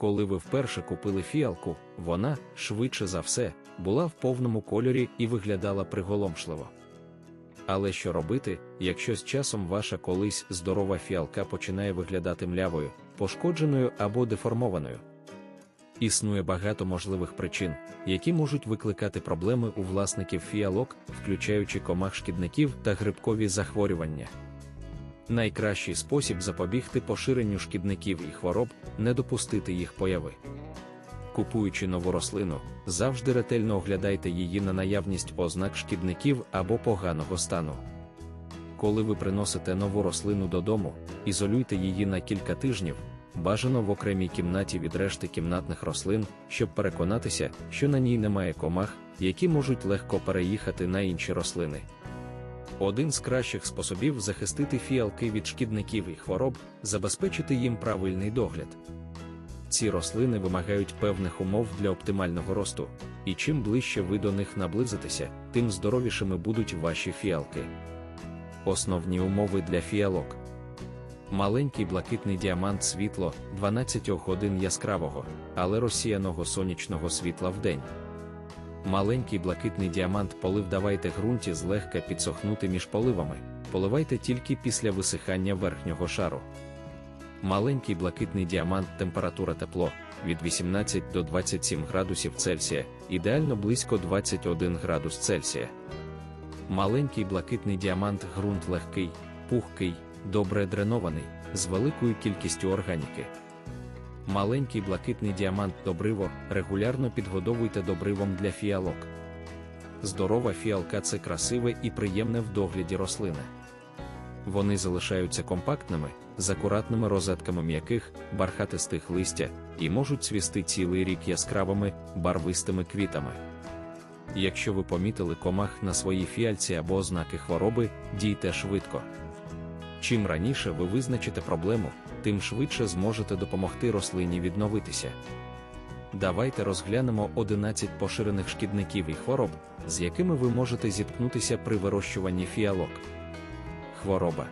Коли ви вперше купили фіалку, вона, швидше за все, була в повному кольорі і виглядала приголомшливо. Але що робити, якщо з часом ваша колись здорова фіалка починає виглядати млявою, пошкодженою або деформованою? Існує багато можливих причин, які можуть викликати проблеми у власників фіалок, включаючи комах шкідників та грибкові захворювання. Найкращий спосіб запобігти поширенню шкідників і хвороб не допустити їх появи. Купуючи нову рослину, завжди ретельно оглядайте її на наявність ознак шкідників або поганого стану. Коли ви приносите нову рослину додому, ізолюйте її на кілька тижнів, бажано в окремій кімнаті від решти кімнатних рослин, щоб переконатися, що на ній немає комах, які можуть легко переїхати на інші рослини. Один з кращих способів захистити фіалки від шкідників і хвороб забезпечити їм правильний догляд. Ці рослини вимагають певних умов для оптимального росту, і чим ближче ви до них наблизитеся, тим здоровішими будуть ваші фіалки. Основні умови для фіалок. Маленький блакитний діамант світло 12 годин яскравого, але розсіяного сонячного світла в день. Маленький блакитний діамант полив давайте ґрунті злегка підсохнути між поливами, поливайте тільки після висихання верхнього шару. Маленький блакитний діамант температура тепло від 18 до 27 градусів Цельсія, ідеально близько 21 градус Цельсія. Маленький блакитний діамант ґрунт легкий, пухкий, добре дренований, з великою кількістю органіки. Маленький блакитний діамант добриво регулярно підгодовуйте добривом для фіалок. Здорова фіалка це красиве і приємне в догляді рослини. Вони залишаються компактними, з акуратними розетками м'яких, бархатистих листя і можуть цвісти цілий рік яскравими, барвистими квітами. Якщо ви помітили комах на своїй фіальці або ознаки хвороби, дійте швидко. Чим раніше ви визначите проблему, тим швидше зможете допомогти рослині відновитися. Давайте розглянемо 11 поширених шкідників і хвороб, з якими ви можете зіткнутися при вирощуванні фіалок. Хвороба.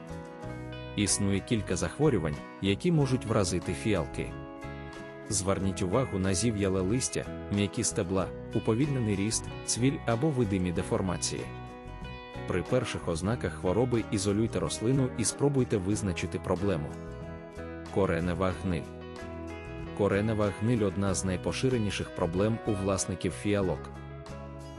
Існує кілька захворювань, які можуть вразити фіалки. Зверніть увагу на зів'яле листя, м'які стебла, уповільнений ріст, цвіль або видимі деформації. При перших ознаках хвороби ізолюйте рослину і спробуйте визначити проблему. Коренева гниль. Коренева гниль одна з найпоширеніших проблем у власників фіалок.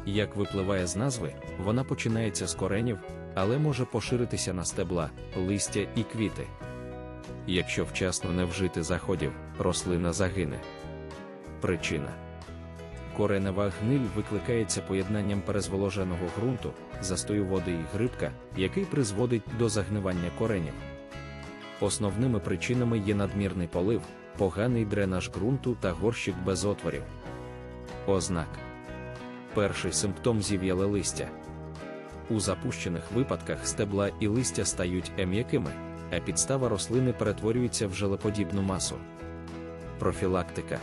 Як випливає з назви, вона починається з коренів, але може поширитися на стебла, листя і квіти. Якщо вчасно не вжити заходів, рослина загине. Причина коренева гниль викликається поєднанням перезволоженого ґрунту, застою води і грибка, який призводить до загнивання коренів. Основними причинами є надмірний полив, поганий дренаж ґрунту та горщик без отворів. Ознак перший симптом зів'яле листя. У запущених випадках стебла і листя стають ем'якими, а підстава рослини перетворюється в желеподібну масу. Профілактика.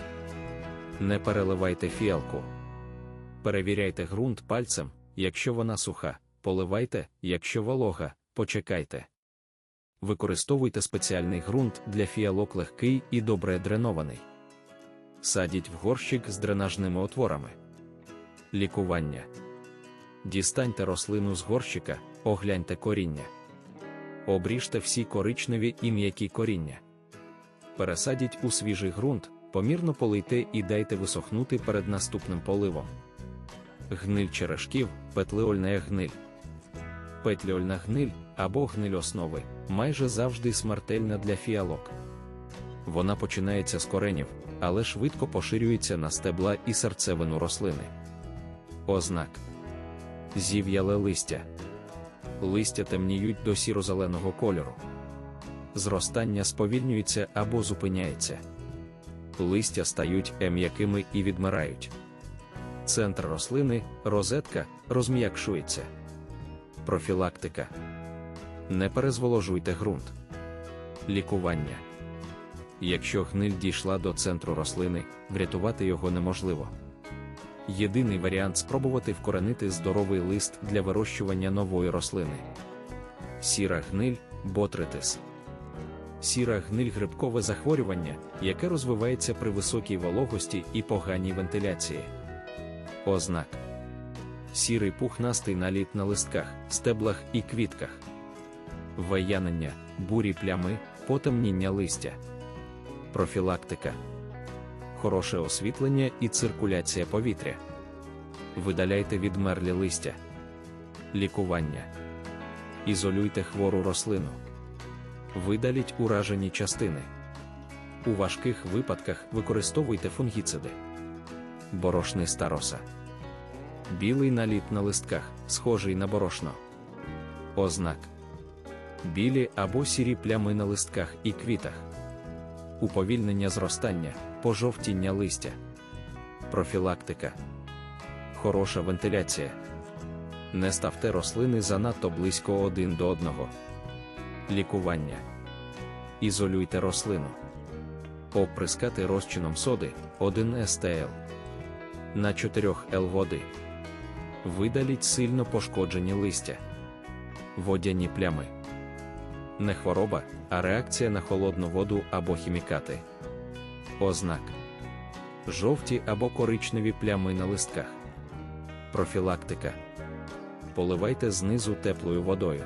Не переливайте фіалку. Перевіряйте ґрунт пальцем, якщо вона суха, поливайте, якщо волога, почекайте. Використовуйте спеціальний ґрунт для фіалок легкий і добре дренований. Садіть в горщик з дренажними отворами. Лікування. Дістаньте рослину з горщика, огляньте коріння. Обріжте всі коричневі і м'які коріння. Пересадіть у свіжий ґрунт, помірно полийте і дайте висохнути перед наступним поливом. Гниль черешків, петлеольна гниль. Петлеольна гниль або гниль основи майже завжди смертельна для фіалок. Вона починається з коренів, але швидко поширюється на стебла і серцевину рослини. Ознак зів'яле листя. Листя темніють до сіро-зеленого кольору. Зростання сповільнюється або зупиняється. Листя стають м'якими і відмирають. Центр рослини, розетка, розм'якшується. Профілактика. Не перезволожуйте ґрунт. Лікування. Якщо гниль дійшла до центру рослини, врятувати його неможливо. Єдиний варіант спробувати вкоренити здоровий лист для вирощування нової рослини. Сіра гниль, ботритис. сіра гниль грибкове захворювання, яке розвивається при високій вологості і поганій вентиляції. Ознак сірий пухнастий наліт на листках, стеблах і квітках, виянення, бурі плями, потемніння листя, профілактика, хороше освітлення і циркуляція повітря. Видаляйте відмерлі листя, лікування, ізолюйте хвору рослину, видаліть уражені частини. У важких випадках використовуйте фунгіциди, борошниста роса. Білий наліт на листках, схожий на борошно. Ознак. Білі або сірі плями на листках і квітах. Уповільнення зростання, пожовтіння листя. Профілактика. Хороша вентиляція. Не ставте рослини занадто близько один до одного. Лікування. Ізолюйте рослину. Оприскати розчином соди 1 СТЛ на 4 Л води. Видаліть сильно пошкоджені листя. Водяні плями. Не хвороба, а реакція на холодну воду або хімікати. Ознак. Жовті або коричневі плями на листках. Профілактика. Поливайте знизу теплою водою.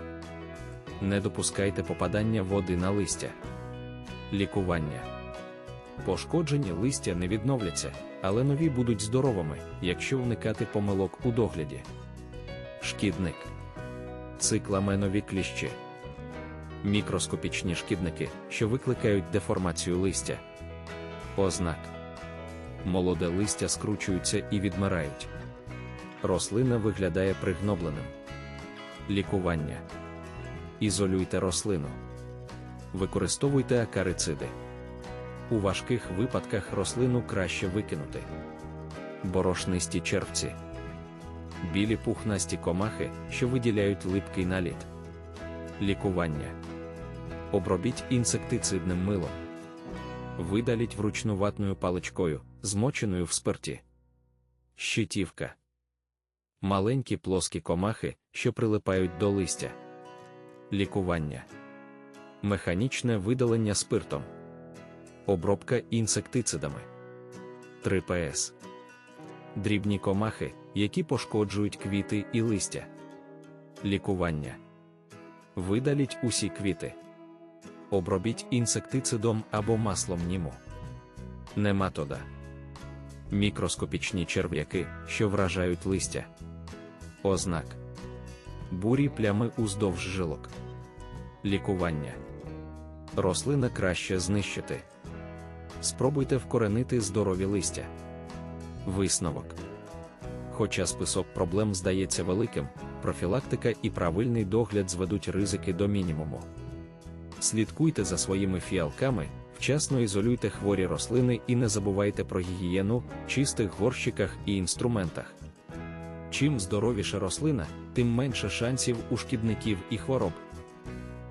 Не допускайте попадання води на листя. Лікування. Пошкоджені листя не відновляться, але нові будуть здоровими, якщо уникати помилок у догляді. Шкідник. Цикламенові кліщі. Мікроскопічні шкідники, що викликають деформацію листя. Ознак. Молоде листя скручуються і відмирають. Рослина виглядає пригнобленим. Лікування. Ізолюйте рослину. Використовуйте акарициди. У важких випадках рослину краще викинути. Борошнисті червці. Білі пухнасті комахи, що виділяють липкий наліт. Лікування. Обробіть інсектицидним милом. Видаліть вручну ватною паличкою, змоченою в спирті. Щитівка. Маленькі плоскі комахи, що прилипають до листя. Лікування. Механічне видалення спиртом. Обробка інсектицидами. 3 ПС. Дрібні комахи, які пошкоджують квіти і листя. Лікування. Видаліть усі квіти. Обробіть інсектицидом або маслом німу. Нематода. Мікроскопічні черв'яки, що вражають листя. Ознак. Бурі плями уздовж жилок. Лікування. Рослина краще знищити. Спробуйте вкоренити здорові листя. Висновок. Хоча список проблем здається великим, профілактика і правильний догляд зведуть ризики до мінімуму. Слідкуйте за своїми фіалками, вчасно ізолюйте хворі рослини і не забувайте про гігієну, чистих горщиках і інструментах. Чим здоровіша рослина, тим менше шансів у шкідників і хвороб.